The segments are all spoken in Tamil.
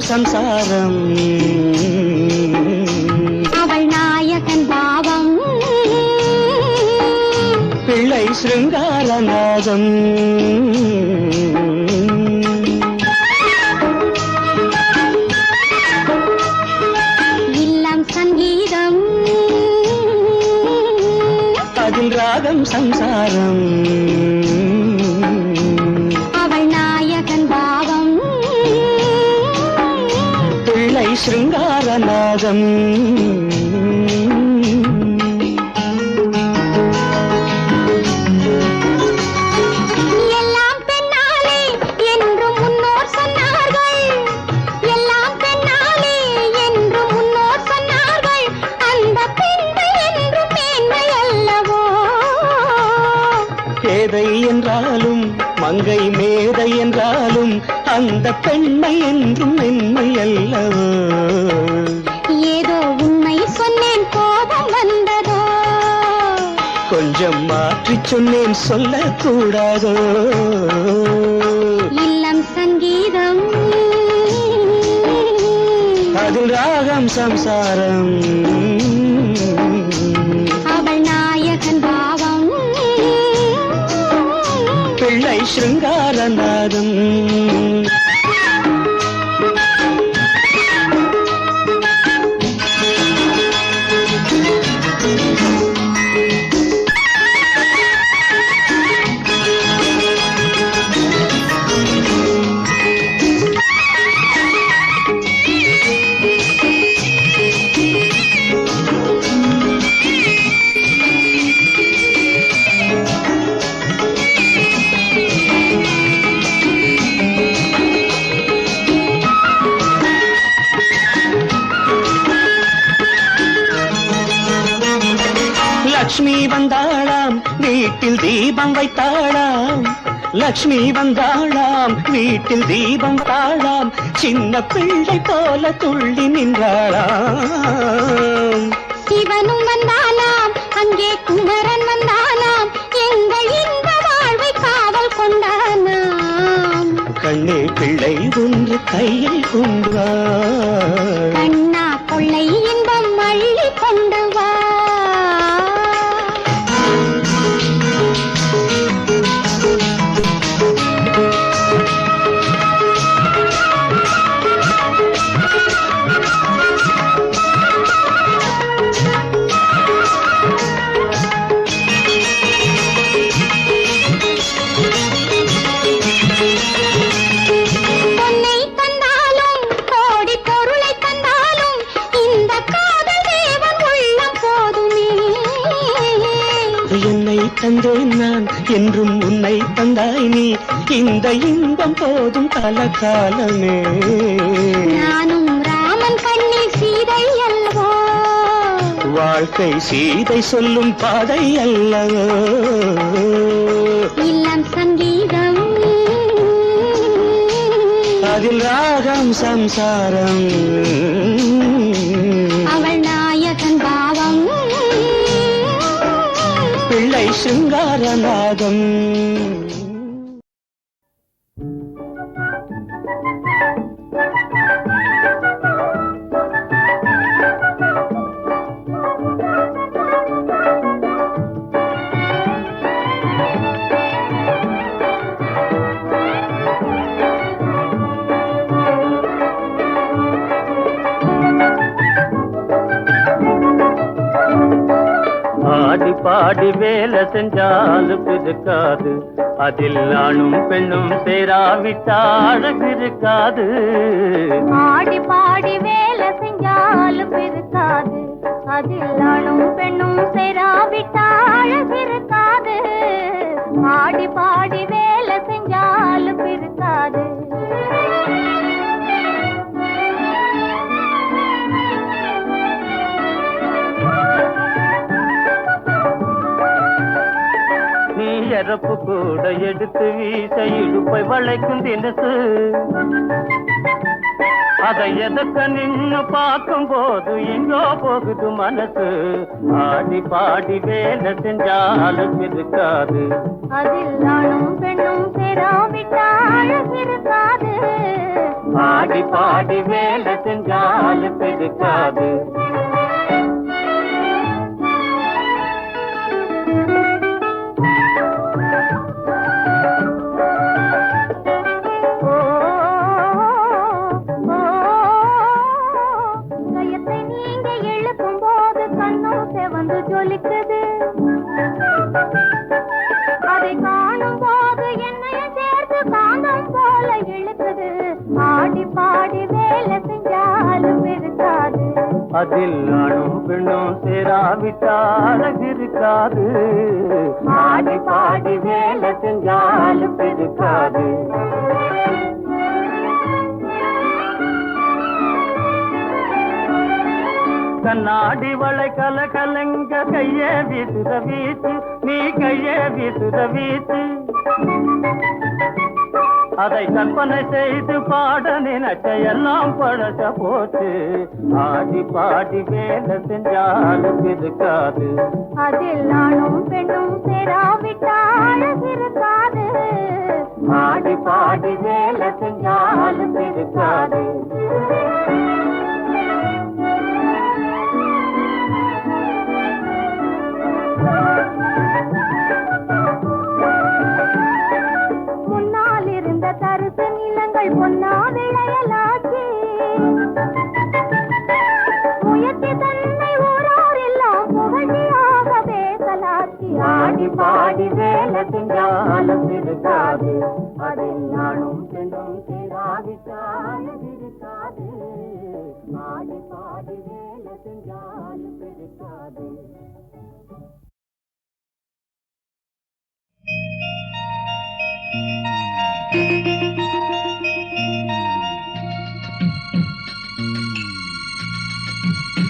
சம்சாரம். அவள் நாயகன் பாவம். பிள்ளை சிருங்காரநாதம் இல்லம் சங்கீதம். அதில் ராகம் சம்சாரம். பேதை என்றாலும் மங்கை மேதை என்றாலும் அந்த பெண்மை என்றும் சொன்னேன் சொல்லக்கூடாதோ? இல்லம் சங்கீதம். அதில் ராகம் சம்சாரம். அவள் நாயகன் பாவம். பிள்ளை சிருங்காரநாதம். வீட்டில் தீபம் வைத்தாளாம். லக்ஷ்மி வந்தாளாம். வீட்டில் தீபம் தாழாம் சின்ன பிள்ளை போல துள்ளி நின்றாளாம். சிவனும் வந்தானாம் அங்கே குமரன் வந்தானாம் எங்கள் இந்த வாழ்வை காவல் கொண்டானாம். கண்ணே பிள்ளை ஒன்று கையில் கொண்டு வா. கண்ணா கொள்ளை இன்பம் அள்ளி கொண்டு தந்தேன் நான் என்றும் உன்னை தந்தாய் நீ. இந்த இன்பம் போதும் கலகாலமே நானும் ராமன் கண்ணில் சீதை அல்லவோ? வாழ்க்கை சீதை சொல்லும் பாதை அல்லவோ? இல்லம் சங்கீதம். அதில் ராகம் சம்சாரம். சிங்காரநாதம். பாடி வேலை செஞ்சாலும் இருக்காது அதில் ஆணும் பெண்ணும் சேராவிட்டால் இருக்காது. பாடி பாடி வேலை செஞ்சாலும் இருக்காது அதில் ஆணும் பெண்ணும் சேராவிட்டால் இருக்காது. பாடி பாடி நீ இறப்பு கூட எடுத்து வீச இடுப்பை வளைக்கும் தினசு. அதை எதற்க நின்னு பார்க்கும் போது எங்கோ போகுது மனசு. ஆடி பாடி வேலை செஞ்சாலும் இருக்காது. அதில் ஆணும் பெண்ணும் சேராவிட்டால் இருக்காது. ஆடி பாடி வேலை செஞ்சாலும் இருக்காது. அதில் ஆணும் பெண்ணும் சேராவிட்டால் இருக்காது. ஆடி பாடி வேலை செஞ்சாலும் இருக்காது. கண்ணாடி வளை கல கலங்க கைய வீசுத வீச்சு நீ கைய வீசுத வீச்சு. அதை கற்பனை செய்து பாட நினைச்ச எல்லாம் பழச போச்சு ஆடி பாடி வேலை செஞ்சாலும் இருக்காது. அதில் நானும் பெண்ணும் சேராவிட்டால் இருக்காது. ஆடி பாடி வேலை செஞ்சாலும் இருக்காது. ஆடி பாடி வேலை செஞ்சாலும் இருக்காது ஆனந்த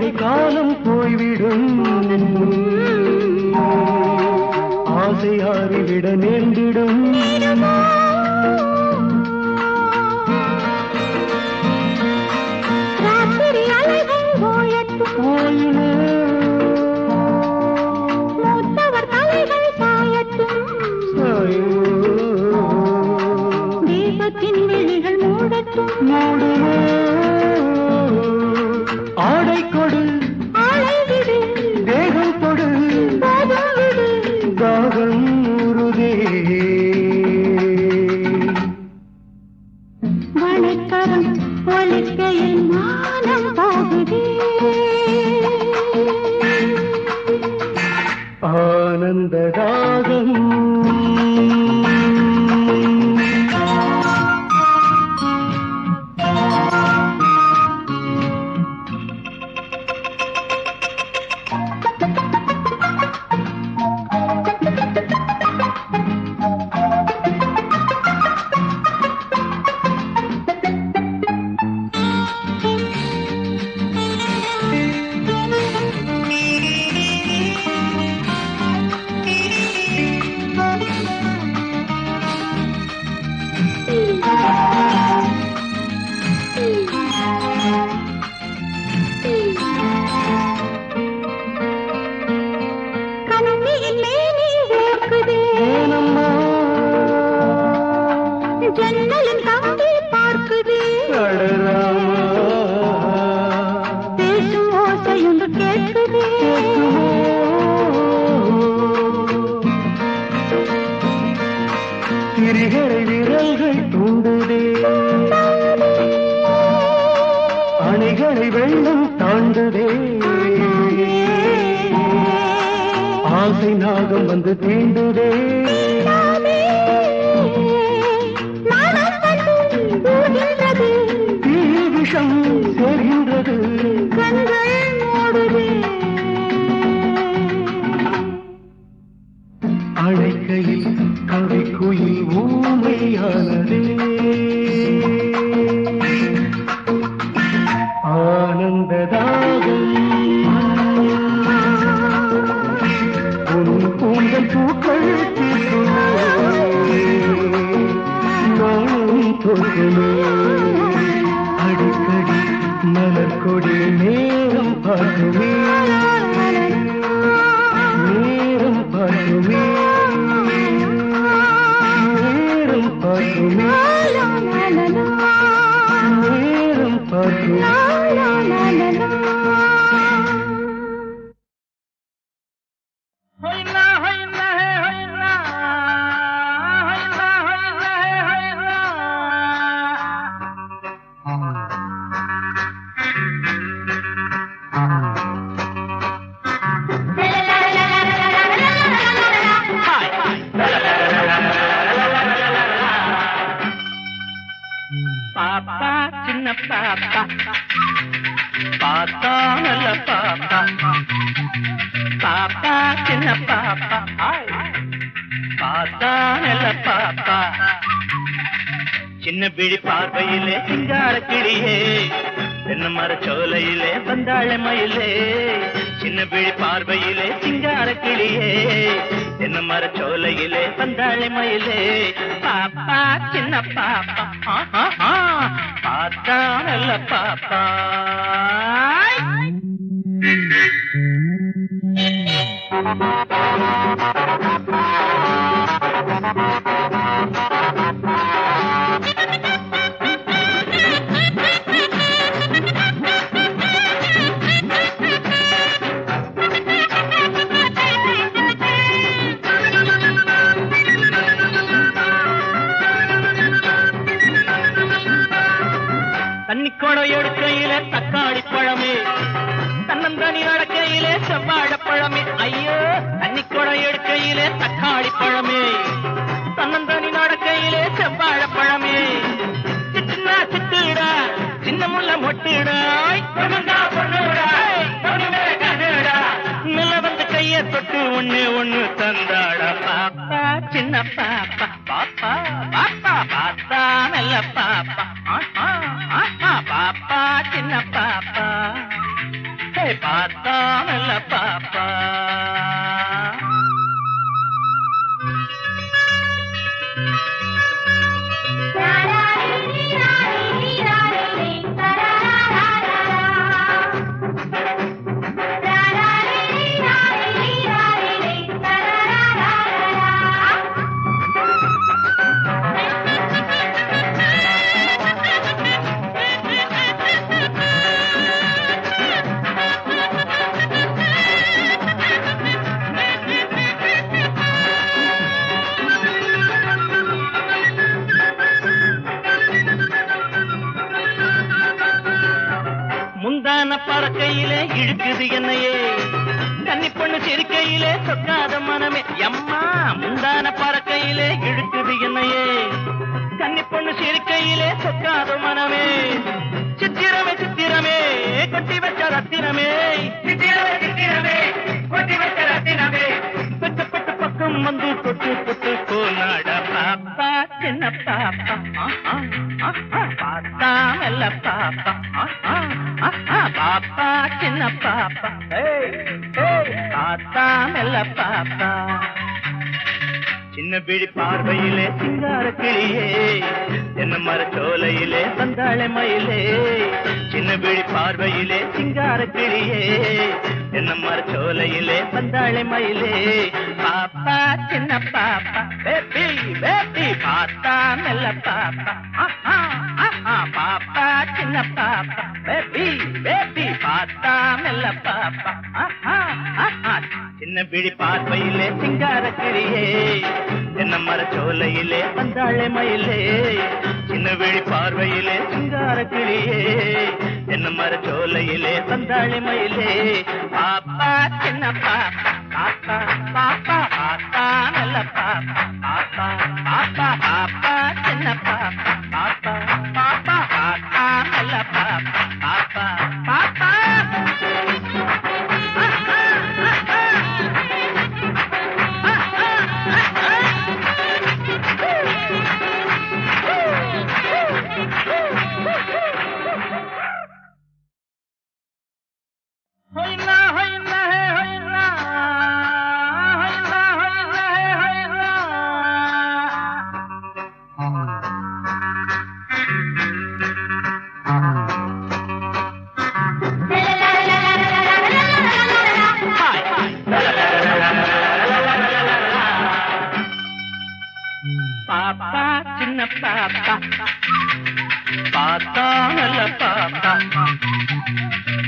மழை காலம் போய்விடும். ஆசை ஆறிவிட நேர்ந்திடும். ஆனந்த நாகம் விழி பார்வையிலே சிங்கார கிளியே. தென்ன மர சோலையிலே பந்தாழ மயிலே. சின்ன விழி பார்வையிலே சிங்கார கிளியே. தென்ன மர சோலையிலே பந்தாழ மயிலே. பாப்பா சின்ன பாப்பா. பார்த்தா நல்ல பாப்பா. தொட்டு ஒண்ணு ஒண்ணு தந்தாட பாப்பா சின்ன பாப்பா பாப்பா பாப்பா பாப்பா நல்ல பாப்பா. பறக்கையிலே இழுக்குது என்னையே. கன்னி பொண்ணு சிரிக்கையிலே சொக்காத மனமே. எம்மா முந்தான பறக்கையிலே இழுக்குது என்னையே. கன்னி பொண்ணு சிரிக்கையிலே சொக்காத மனமே. சித்திரமே சித்திரமே கொட்டி வச்ச ரத்தினமே. சித்திரமே சித்திரமே கொட்டி வச்ச ரத்தினமே. பெட்டு வந்து தொட்டு தொட்டு போனாட பாப்பா சின்ன பாப்பா. ஆஹா, பார்த்தா மெல்ல பாப்பா. பாப்பா சின்ன பாப்பா. ஏய், பார்த்தா மெல்ல பாப்பா. சின்ன பிடி பார்வையிலே சிங்கார கிளியே என்ன மர சோலையிலே வந்தாள மயிலே. சின்ன பிடி பார்வையிலே சிங்கார கிளியே என்னம்மார் சோலையிலே பந்தாளை மயிலே? பாப்பா சின்ன பாப்பா பேபி பேபி பார்த்தா நல்ல பாப்பா. பாப்பா சின்ன பாப்பா. பேபி பேபி பார்த்தா நல்ல பாப்பா. ஆஹா, சின்ன பிடி பார்வையிலே சிங்காரக்கரியே கிளியே. என்ன மர சோலையிலே வந்தாளே மயிலே. சின்ன விழி பார்வையிலே சிங்காரக்கிளியே என்ன மர சோலையிலே வந்தாளி மயிலே. பாப்பா சின்ன பாப்பா பாப்பா பாப்பா பாப்பா நல்ல பாப்பா பாப்பா பாப்பா பாப்பா சின்ன பாப்பா.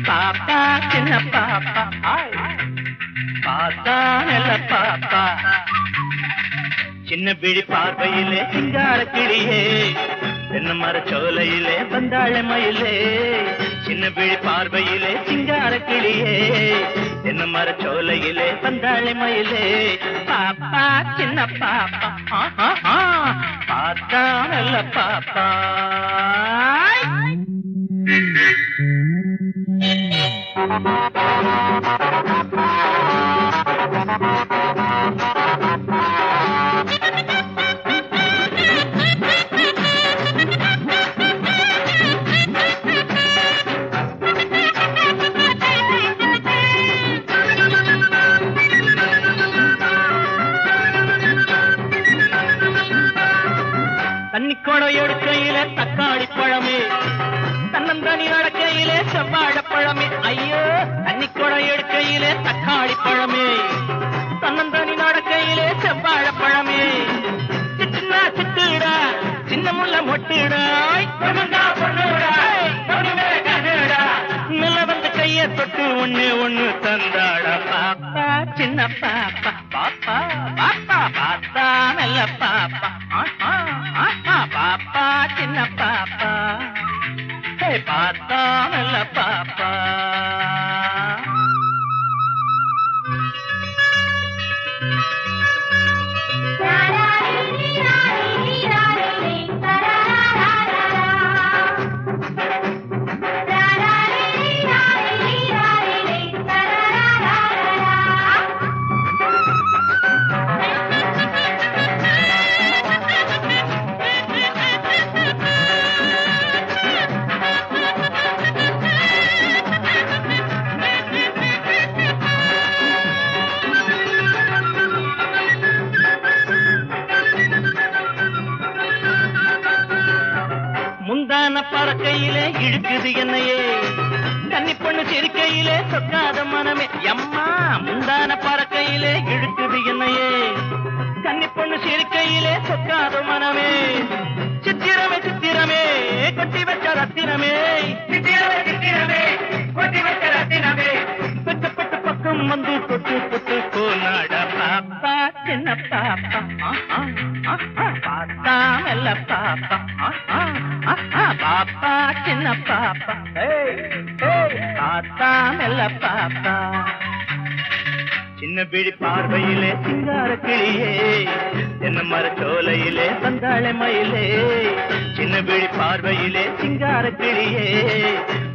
பாப்பா சின்ன பாப்பா. ஹாய் நல்ல பாப்பா. சின்ன பிடி பார்வையிலே சிங்கார கிளியே என்ன மர சோலையிலே வந்தாழ மயிலே. சின்ன பிழி பார்வையிலே சிங்கார கிளியே என்ன மர சோலையிலே வந்தாழ மயிலே. பாப்பா சின்ன பாப்பா. ஆ, பார்த்தா நல்ல பாப்பா. பொண்ணு சிரிக்கையிலே சொக்காத மனமே. சித்திரமே சித்திரமே கொட்டி வச்ச ரத்தினமே. சித்திரமே சித்திரமே கொட்டி வச்ச ரத்தினமே. பெட்டப்பட்ட பக்கம் வந்து தொட்டு தொட்டு போனாட பாப்பா சின்ன பாப்பா. ஆஹா, ஆஹா, பார்த்தா மெல்ல பாப்பா. ஆஹா, ஆஹா, பாப்பா சின்ன பாப்பா. ஏய், ஏய், பார்த்தா மெல்ல பாப்பா. சின்ன பிடி பார்வையிலே சிங்கார கிளியே. என்ன மர சோலையிலே வந்தாள மயிலே. சின்ன பிடி பார்வையிலே சிங்கார கிளியே.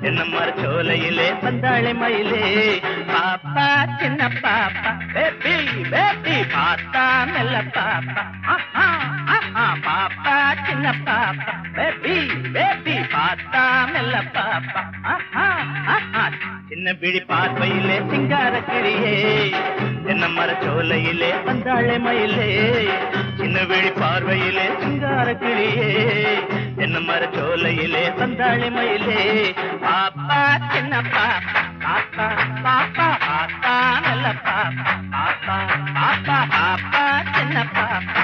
என்ன மர சோலையிலே வந்தாள மயிலே. பாப்பா சின்ன பாப்பா பேபி பேபி பார்த்தா நல்ல பாப்பா. பாப்பா சின்ன பாப்பா பேபி பேபி பார்த்தா நல்ல பாப்பா. சின்ன பிடி பார்வையிலே சிங்கார கிளியே என்ன மர சோலையிலே வந்தாளே மயிலே. சின்ன விழி பார்வையிலே சிங்கார கிளியே. என்ன மர சோலையிலே வந்தாளே மயிலே. பாப்பா சின்ன பாப்பா பாப்பா பாப்பா பாப்பா நல்ல பாப்பா பாப்பா பாப்பா பாப்பா சின்ன பாப்பா